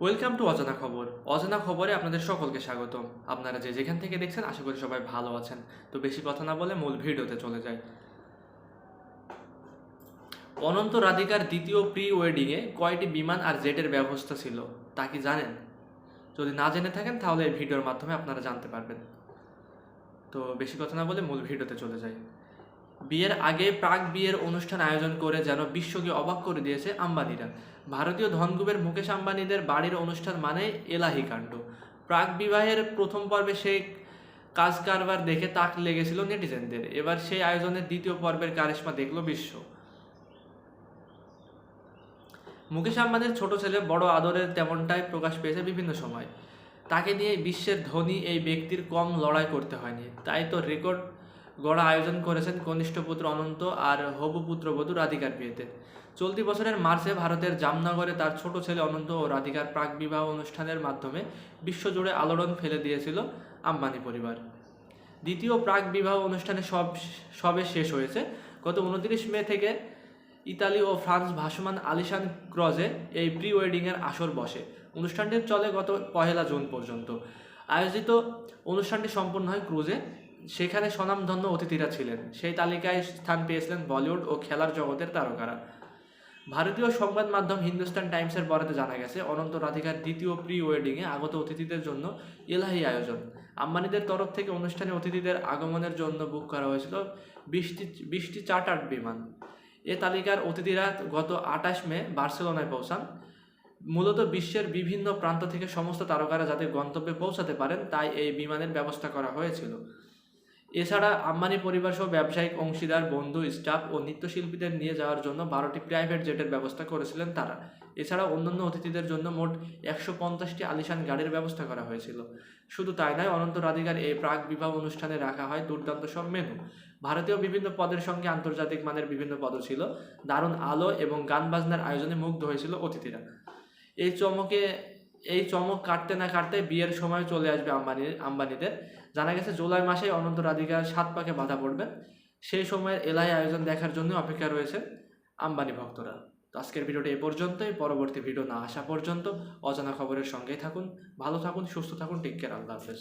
Welcome to অজানা খবর। অজানা খবরে আপনাদের সকলকে স্বাগতম। আপনারা যে যেখান থেকে দেখছেন, আশা করি সবাই ভালো আছেন। তো বেশি কথা না বলে মূল ভিডিওতে চলে যাই। অনন্ত রাধিকার দ্বিতীয় প্রি ওয়েডিংয়ে কয়টি বিমান আর জেটের ব্যবস্থা ছিল, তা কি জানেন? যদি না জেনে থাকেন, তাহলে এই ভিডিওর মাধ্যমে আপনারা জানতে পারবেন। তো বেশি কথা না বলে মূল ভিডিওতে চলে যাই। বিয়ের আগে প্রাক বিয়ের অনুষ্ঠান আয়োজন করে যেন বিশ্বকে অবাক করে দিয়েছে আম্বানিরা। ভারতীয় ধনকুবের মুকেশ আম্বানিদের বাড়ির অনুষ্ঠান মানে এলাহি কাণ্ড। প্রাক বিবাহের প্রথম পর্বে সেই কাজ কারবার দেখে তাক লেগেছিল নেটিজেনদের। এবার সেই আয়োজনের দ্বিতীয় পর্বের কারিশমা দেখল বিশ্ব। মুকেশ আম্বানির ছোট ছেলে বড় আদরের তেমনটাই প্রকাশ পেয়েছে বিভিন্ন সময়। তাকে নিয়ে বিশ্বের ধনী এই ব্যক্তির কম লড়াই করতে হয়নি। তাই তো রেকর্ড গড়া আয়োজন করেছেন কনিষ্ঠ পুত্র অনন্ত আর হবু পুত্রবধূ রাধিকার বিয়েতে। চলতি বছরের মার্চে ভারতের জামনগরে তার ছোট ছেলে অনন্ত ও রাধিকার প্রাক বিবাহ অনুষ্ঠানের মাধ্যমে বিশ্বজুড়ে আলোড়ন ফেলে দিয়েছিল আম্বানি পরিবার। দ্বিতীয় প্রাক বিবাহ অনুষ্ঠানে সব সবে শেষ হয়েছে। গত উনত্রিশ মে থেকে ইতালি ও ফ্রান্স ভাসমান আলিশান ক্রজে এই প্রি ওয়েডিংয়ের আসর বসে। অনুষ্ঠানটি চলে গত পহেলা জুন পর্যন্ত। আয়োজিত অনুষ্ঠানটি সম্পন্ন হয় ক্রুজে। সেখানে স্বনামধন্য অতিথিরা ছিলেন। সেই তালিকায় স্থান পেয়েছিলেন বলিউড ও খেলার জগতের তারকারা। ভারতীয় সংবাদ মাধ্যম হিন্দুস্তান টাইমসের বরাতে জানা গেছে, অনন্ত রাধিকার দ্বিতীয় প্রি ওয়েডিংয়ে আগত অতিথিদের জন্য এলাহি আয়োজন। আম্বানিদের তরফ থেকে অনুষ্ঠানে অতিথিদের আগমনের জন্য বুক করা হয়েছিল বিশটি বিশটি চার্টার্ড বিমান। এ তালিকার অতিথিরা গত আঠাশ মে বার্সেলোনায় পৌঁছান। মূলত বিশ্বের বিভিন্ন প্রান্ত থেকে সমস্ত তারকারা যাতে গন্তব্যে পৌঁছাতে পারেন, তাই এই বিমানের ব্যবস্থা করা হয়েছিল। এছাড়া আম্বানি পরিবার সহ ব্যবসায়িক, অংশীদার, বন্ধু স্টাফ ও নৃত্যশিল্পীদের নিয়ে যাওয়ার জন্য বারোটি প্রাইভেট জেটের ব্যবস্থা করেছিলেন তারা। এছাড়া অন্যান্য অতিথিদের জন্য মোট একশো পঞ্চাশটি আলিশান গাড়ির ব্যবস্থা করা হয়েছিল। শুধু তাই নয়, অনন্ত রাধিকার এই প্রাক বিবাহ অনুষ্ঠানে রাখা হয় দুর্দান্ত সব মেনু। ভারতীয় বিভিন্ন পদের সঙ্গে আন্তর্জাতিক মানের বিভিন্ন পদও ছিল। দারুণ আলো এবং গান বাজনার আয়োজনে মুগ্ধ হয়েছিল অতিথিরা। এই চমকে, এই চমক কাটতে না কাটতে বিয়ের সময় চলে আসবে আম্বানি, আম্বানিদের। জানা গেছে জুলাই মাসে অনন্ত রাধিকার সাত পাকে বাধা পড়বে। সেই সময়ের এলাই আয়োজন দেখার জন্য অপেক্ষা রয়েছে আম্বানি ভক্তরা। তো আজকের ভিডিওটি এ পর্যন্তই। পরবর্তী ভিডিও না আসা পর্যন্ত অজানা খবরের সঙ্গেই থাকুন। ভালো থাকুন, সুস্থ থাকুন, টেক কেয়ার, আল্লাহ হাফেজ।